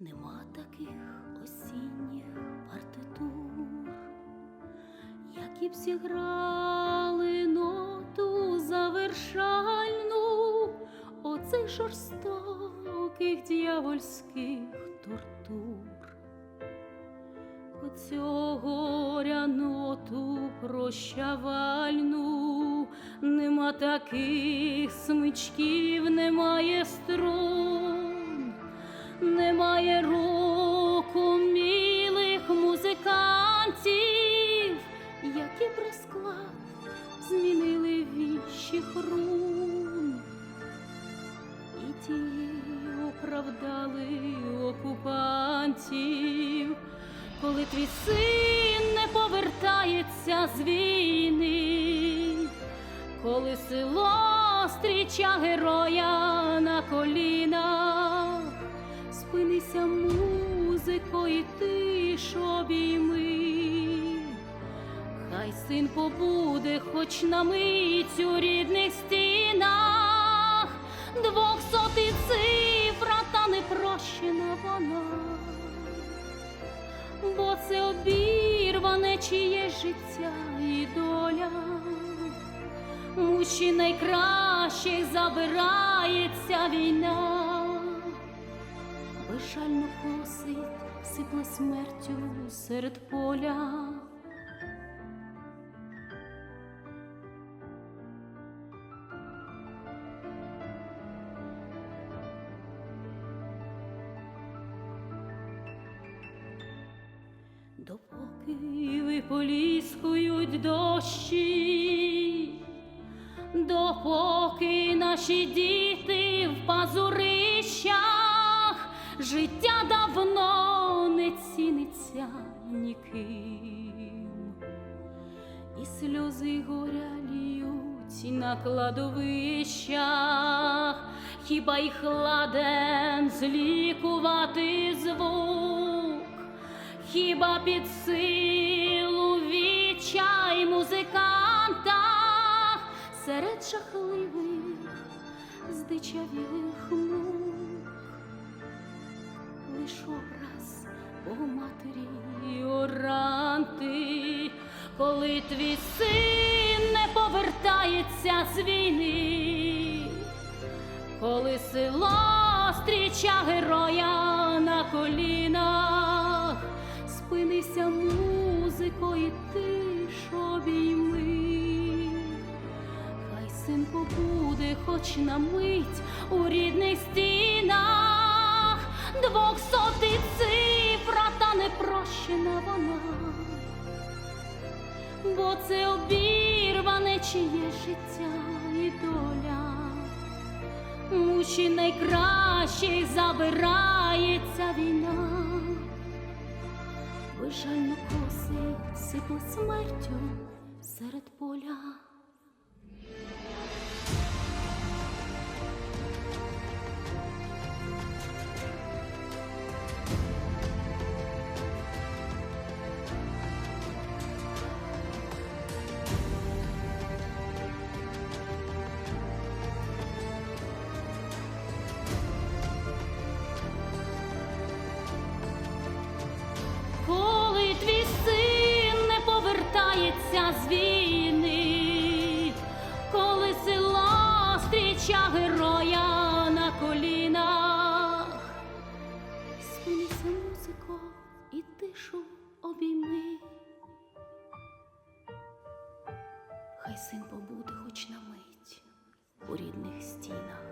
Нема таких осінніх партитур, які б зіграли ноту завершальну. Оцих жорстоких дьявольських тортур. Оцього горя ноту прощавальну, нема таких смичків, немає струн, немає року мілих музикантів, які б розклад змінили віщих рун. І ті оправдали окупантів, коли твій син не повертається з війни, коли село стріча героя на колінах, спинися музико, і ти ж обійми. Хай син побуде, хоч на мить у рідних стінах, двохсотий цифра, та не прощена вона, бо це обірване чиє життя і доля. Муші найкращих забирається війна, безжально косить, сипле смертю серед поля. Допоки виполіскують дощі, допоки наші діти в пазурищах, життя давно не ціниться ніким, і сльози горя льють на кладовищах, хіба їх ладен злікувати звук. Хіба під силу відчай музиканта? Серед жахливих здичавілих мук образ Богоматері оранти, коли твій син не повертається з війни, коли село стріча героя на колінах, спинися музико, і ти ж обійми. Хай син побуде, хоч на мить у рідних стінах, це обірване чиє життя і доля. мучі найкращих забирається війна, безжально коси сипле смертю серед поля. І тишу обійми. Хай син побуде хоч на мить у рідних стінах.